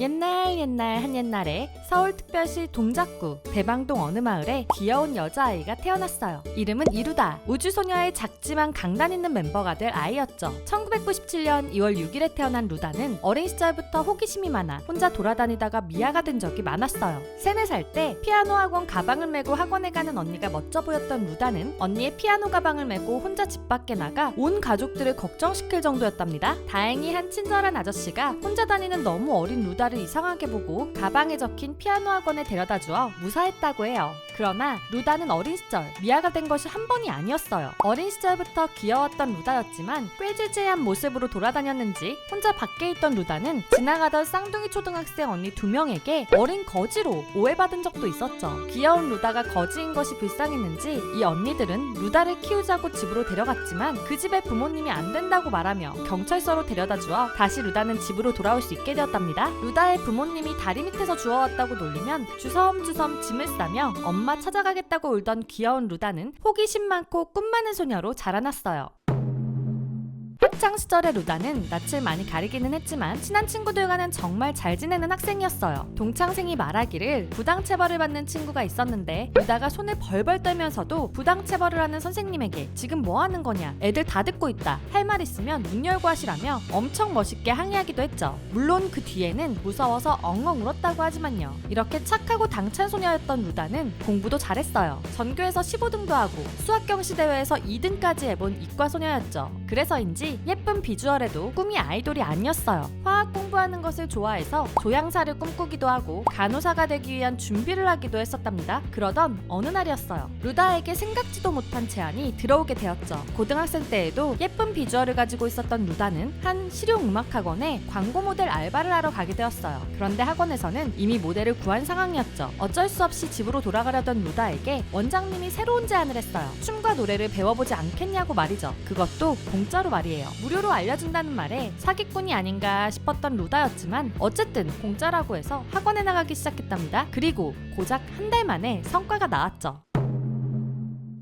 옛날 옛날 한 옛날에 서울특별시 동작구 대방동 어느 마을에 귀여운 여자아이가 태어났어요. 이름은 이루다. 우주소녀의 작지만 강단 있는 멤버가 될 아이였죠. 1997년 2월 6일에 태어난 루다는 어린 시절부터 호기심이 많아 혼자 돌아다니다가 미아가 된 적이 많았어요. 3, 4살 때 피아노 학원 가방을 메고 학원에 가는 언니가 멋져 보였던 루다는 언니의 피아노 가방을 메고 혼자 집 밖에 나가 온 가족들을 걱정시킬 정도였답니다. 다행히 한 친절한 아저씨가 혼자 다니는 너무 어린 루다를 이상하게 보고 가방에 적힌 피아노 학원에 데려다 주어 무사했다고 해요. 그러나 루다는 어린 시절 미아가 된 것이 한 번이 아니었어요. 어린 시절부터 귀여웠던 루다였지만 꾀지지한 모습으로 돌아다녔는지 혼자 밖에 있던 루다는 지나가던 쌍둥이 초등학생 언니 두 명에게 어린 거지로 오해받은 적도 있었죠. 귀여운 루다가 거지인 것이 불쌍했는지 이 언니들은 루다를 키우자고 집으로 데려갔지만 그 집에 부모님이 안 된다고 말하며 경찰서로 데려다 주어 다시 루다는 집으로 돌아올 수 있게 되었답니다. 루다의 부모님이 다리 밑에서 주워왔다고 놀리면 주섬주섬 짐을 싸며 엄마 찾아가겠다고 울던 귀여운 루다는 호기심 많고 꿈 많은 소녀로 자라났어요. 학창 시절의 루다는 낯을 많이 가리기는 했지만 친한 친구들과는 정말 잘 지내는 학생이었어요. 동창생이 말하기를 부당 체벌을 받는 친구가 있었는데 루다가 손을 벌벌 떨면서도 부당 체벌을 하는 선생님에게 지금 뭐 하는 거냐? 애들 다 듣고 있다. 할 말 있으면 문 열고 하시라며 엄청 멋있게 항의하기도 했죠. 물론 그 뒤에는 무서워서 엉엉 울었다고 하지만요. 이렇게 착하고 당찬 소녀였던 루다는 공부도 잘했어요. 전교에서 15등도 하고 수학 경시 대회에서 2등까지 해본 이과 소녀였죠. 그래서인지 예쁜 비주얼에도 꿈이 아이돌이 아니었어요. 화학 공부하는 것을 좋아해서 조향사를 꿈꾸기도 하고 간호사가 되기 위한 준비를 하기도 했었답니다. 그러던 어느 날이었어요. 루다에게 생각지도 못한 제안이 들어오게 되었죠. 고등학생 때에도 예쁜 비주얼을 가지고 있었던 루다는 한 실용음악학원에 광고 모델 알바를 하러 가게 되었어요. 그런데 학원에서는 이미 모델을 구한 상황이었죠. 어쩔 수 없이 집으로 돌아가려던 루다에게 원장님이 새로운 제안을 했어요. 춤과 노래를 배워보지 않겠냐고 말이죠. 그것도 공짜로 말이에요. 무료로 알려준다는 말에 사기꾼이 아닌가 싶었던 루다였지만 어쨌든 공짜라고 해서 학원에 나가기 시작했답니다. 그리고 고작 한 달 만에 성과가 나왔죠.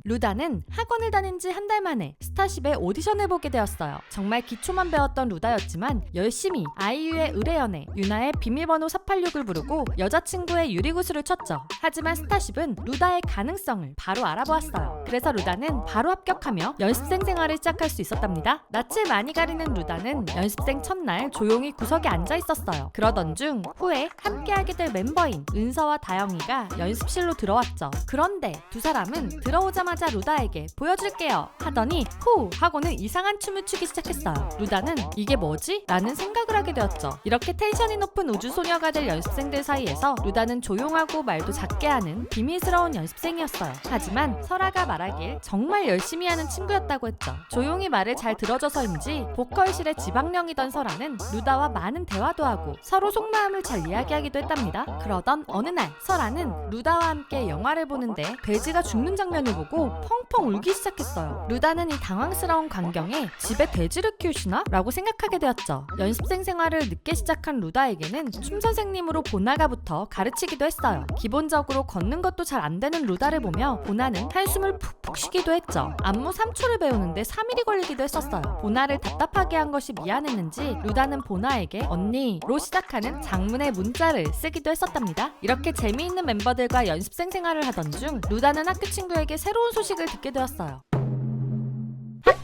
루다는 학원을 다닌 지 한 달 만에 스타쉽에 오디션을 보게 되었어요. 정말 기초만 배웠던 루다였지만 열심히 아이유의 의뢰연애, 유나의 비밀번호 486을 부르고 여자친구의 유리구슬을 쳤죠. 하지만 스타쉽은 루다의 가능성을 바로 알아보았어요. 그래서 루다는 바로 합격하며 연습생 생활을 시작할 수 있었답니다. 낯을 많이 가리는 루다는 연습생 첫날 조용히 구석에 앉아 있었어요. 그러던 중 후에 함께하게 될 멤버인 은서와 다영이가 연습실로 들어왔죠. 그런데 두 사람은 들어오자마자 루다에게 보여줄게요 하더니 후 하고는 이상한 춤을 추기 시작했어요. 루다는 이게 뭐지? 라는 생각을 하게 되었죠. 이렇게 텐션이 높은 우주소녀가 될 연습생들 사이에서 루다는 조용하고 말도 작게 하는 비밀스러운 연습생이었어요. 하지만 설아가 말하길 정말 열심히 하는 친구였다고 했죠. 조용히 말을 잘 들어줘서인지 보컬실의 지방령이던 설아는 루다와 많은 대화도 하고 서로 속마음을 잘 이야기하기도 했답니다. 그러던 어느 날 설아는 루다와 함께 영화를 보는데 돼지가 죽는 장면을 보고 펑펑 울기 시작했어요. 루다는 이 당황스러운 광경에 집에 돼지를 키우시나? 라고 생각하게 되었죠. 연습생 생활을 늦게 시작한 루다에게는 춤 선생님으로 보나가부터 가르치기도 했어요. 기본적으로 걷는 것도 잘 안 되는 루다를 보며 보나는 한숨을 푹푹 쉬기도 했죠. 안무 3초를 배우는데 3일이 걸리기도 했었어요. 보나를 답답하게 한 것이 미안했는지 루다는 보나에게 언니로 시작하는 장문의 문자를 쓰기도 했었답니다. 이렇게 재미있는 멤버들과 연습생 생활을 하던 중 루다는 학교 친구에게 새로운 소식을 듣게 되었어요.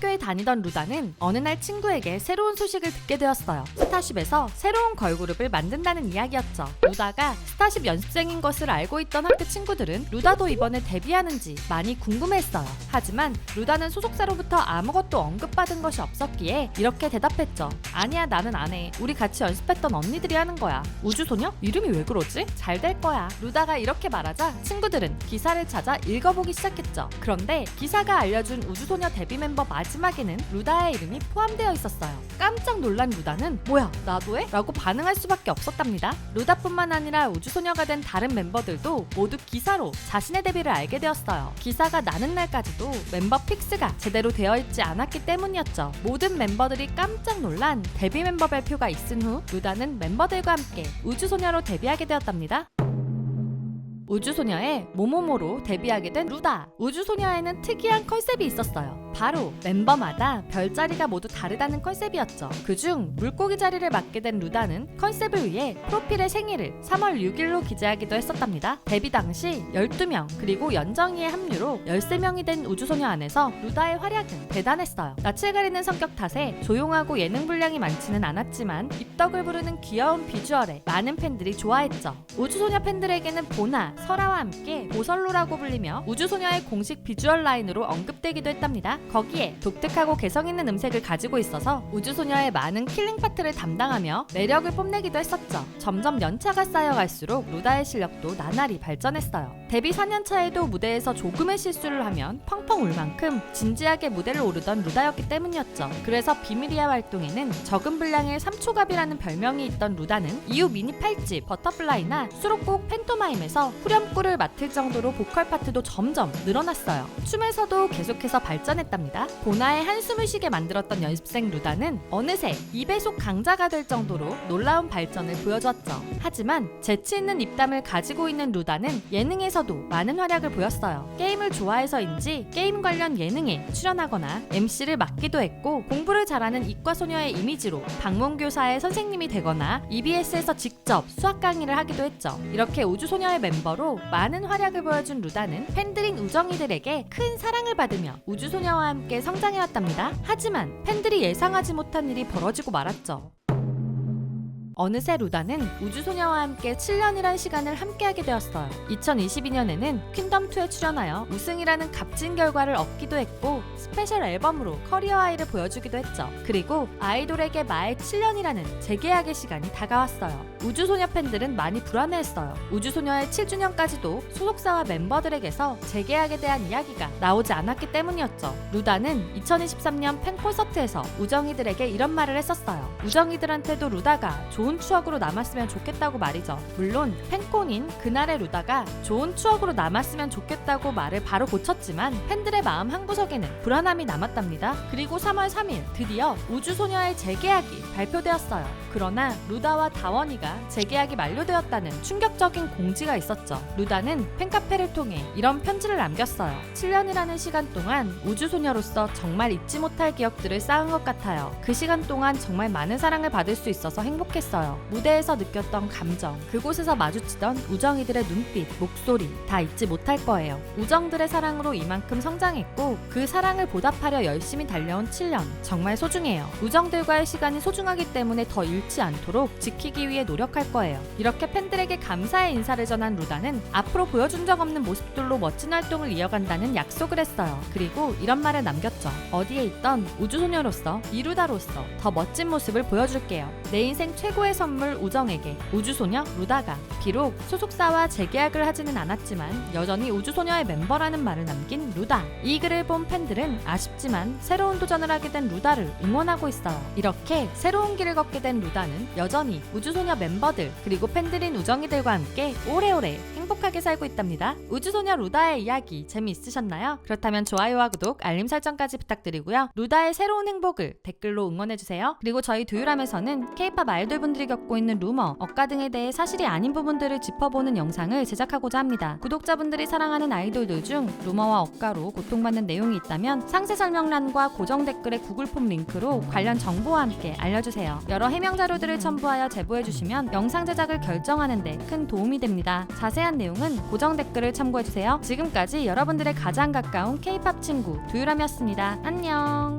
학교에 다니던 루다는 어느 날 친구에게 새로운 소식을 듣게 되었어요. 스타쉽에서 새로운 걸그룹을 만든다는 이야기였죠. 루다가 스타쉽 연습생인 것을 알고 있던 학교 친구들은 루다도 이번에 데뷔하는지 많이 궁금했어요. 하지만 루다는 소속사로부터 아무것도 언급받은 것이 없었기에 이렇게 대답했죠. 아니야 나는 안 해. 우리 같이 연습했던 언니들이 하는 거야. 우주소녀? 이름이 왜 그러지? 잘 될 거야. 루다가 이렇게 말하자 친구들은 기사를 찾아 읽어보기 시작했죠. 그런데 기사가 알려준 우주소녀 데뷔 멤버 마지막에는 루다의 이름이 포함되어 있었어요. 깜짝 놀란 루다는 뭐야 나도 해? 라고 반응할 수밖에 없었답니다. 루다뿐만 아니라 우주소녀가 된 다른 멤버들도 모두 기사로 자신의 데뷔를 알게 되었어요. 기사가 나는 날까지도 멤버 픽스가 제대로 되어 있지 않았기 때문이었죠. 모든 멤버들이 깜짝 놀란 데뷔 멤버 발표가 있은 후 루다는 멤버들과 함께 우주소녀로 데뷔하게 되었답니다. 우주소녀의 모모모로 데뷔하게 된 루다. 우주소녀에는 특이한 컨셉이 있었어요. 바로 멤버마다 별자리가 모두 다르다는 컨셉이었죠. 그중 물고기 자리를 맡게 된 루다는 컨셉을 위해 프로필에 생일을 3월 6일로 기재하기도 했었답니다. 데뷔 당시 12명 그리고 연정이의 합류로 13명이 된 우주소녀 안에서 루다의 활약은 대단했어요. 낯을 가리는 성격 탓에 조용하고 예능 분량이 많지는 않았지만 입덕을 부르는 귀여운 비주얼에 많은 팬들이 좋아했죠. 우주소녀 팬들에게는 보나, 설아와 함께 보설로라고 불리며 우주소녀의 공식 비주얼 라인으로 언급되기도 했답니다. 거기에 독특하고 개성 있는 음색을 가지고 있어서 우주소녀의 많은 킬링 파트를 담당하며 매력을 뽐내기도 했었죠. 점점 연차가 쌓여갈수록 루다의 실력도 나날이 발전했어요. 데뷔 4년 차에도 무대에서 조금의 실수를 하면 펑펑 울 만큼 진지하게 무대를 오르던 루다였기 때문이었죠. 그래서 비밀이야 활동에는 적은 분량의 3초갑이라는 별명이 있던 루다는 이후 미니 팔찌, 버터플라이나 수록곡 팬토마임에서 후렴구를 맡을 정도로 보컬 파트도 점점 늘어났어요. 춤에서도 계속해서 발전했 답니다. 보나의 한숨을 쉬게 만들었던 연습생 루다는 어느새 2배속 강자가 될 정도로 놀라운 발전을 보여줬죠. 하지만 재치 있는 입담을 가지고 있는 루다는 예능에서도 많은 활약을 보였어요. 게임을 좋아해서인지 게임 관련 예능에 출연하거나 MC를 맡기도 했고 공부를 잘하는 이과 소녀의 이미지로 방문교사의 선생님이 되거나 EBS에서 직접 수학 강의를 하기도 했죠. 이렇게 우주소녀의 멤버로 많은 활약을 보여준 루다는 팬들인 우정이들에게 큰 사랑을 받으며 우주소녀와 함께 성장해왔답니다. 하지만 팬들이 예상하지 못한 일이 벌어지고 말았죠. 어느새 루다는 우주소녀와 함께 7년이란 시간을 함께하게 되었어요. 2022년에는 퀸덤2에 출연하여 우승이라는 값진 결과를 얻기도 했고 스페셜 앨범으로 커리어 하이를 보여주기도 했죠. 그리고 아이돌에게 마의 7년이라는 재계약의 시간이 다가왔어요. 우주소녀 팬들은 많이 불안해했어요. 우주소녀의 7주년까지도 소속사와 멤버들에게서 재계약에 대한 이야기가 나오지 않았기 때문이었죠. 루다는 2023년 팬 콘서트에서 우정이들에게 이런 말을 했었어요. 우정이들한테도 루다가 좋은 추억으로 남았으면 좋겠다고 말이죠. 물론 팬콘인 그날의 루다가 좋은 추억으로 남았으면 좋겠다고 말을 바로 고쳤지만 팬들의 마음 한 구석에는 불안함이 남았답니다. 그리고 3월 3일 드디어 우주소녀의 재계약이 발표되었어요. 그러나 루다와 다원이가 재계약이 만료되었다는 충격적인 공지가 있었죠. 루다는 팬카페를 통해 이런 편지를 남겼어요. 7년이라는 시간 동안 우주소녀로서 정말 잊지 못할 기억들을 쌓은 것 같아요. 그 시간 동안 정말 많은 사랑을 받을 수 있어서 행복했어요. 무대에서 느꼈던 감정, 그곳에서 마주치던 우정이들의 눈빛, 목소리 다 잊지 못할 거예요. 우정들의 사랑으로 이만큼 성장했고 그 사랑을 보답하려 열심히 달려온 7년 정말 소중해요. 우정들과의 시간이 소중 하기 때문에 더 잃지 않도록 지키기 위해 노력할 거예요. 이렇게 팬들에게 감사의 인사를 전한 루다는 앞으로 보여준 적 없는 모습들로 멋진 활동을 이어간다는 약속을 했어요. 그리고 이런 말을 남겼죠. 어디에 있던 우주소녀로서 이루다로서 더 멋진 모습을 보여줄게요. 내 인생 최고의 선물 우정에게 우주소녀 루다가 비록 소속사와 재계약을 하지는 않았지만 여전히 우주소녀의 멤버라는 말을 남긴 루다. 이 글을 본 팬들은 아쉽지만 새로운 도전을 하게 된 루다를 응원하고 있어요. 이렇게 새 로운 길을 걷게 된 루다는 여전히 우주소녀 멤버들 그리고 팬들인 우정이들과 함께 오래오래 행복하게 살고 있답니다. 우주소녀 루다의 이야기 재미있으셨나요? 그렇다면 좋아요와 구독, 알림 설정까지 부탁드리고요. 루다의 새로운 행복을 댓글로 응원해주세요. 그리고 저희 두유람에서는 케이팝 아이돌분들이 겪고 있는 루머, 억가 등에 대해 사실이 아닌 부분들을 짚어보는 영상을 제작하고자 합니다. 구독자분들이 사랑하는 아이돌들 중 루머와 억가로 고통받는 내용이 있다면 상세 설명란과 고정 댓글의 구글 폼 링크로 관련 정보와 함께 알려주세요. 여러 해명 자료들을 첨부하여 제보해주시면 영상 제작을 결정하는데 큰 도움이 됩니다. 자세한 내용은 고정 댓글을 참고해주세요. 지금까지 여러분들의 가장 가까운 K-팝 친구 두유람이었습니다. 안녕.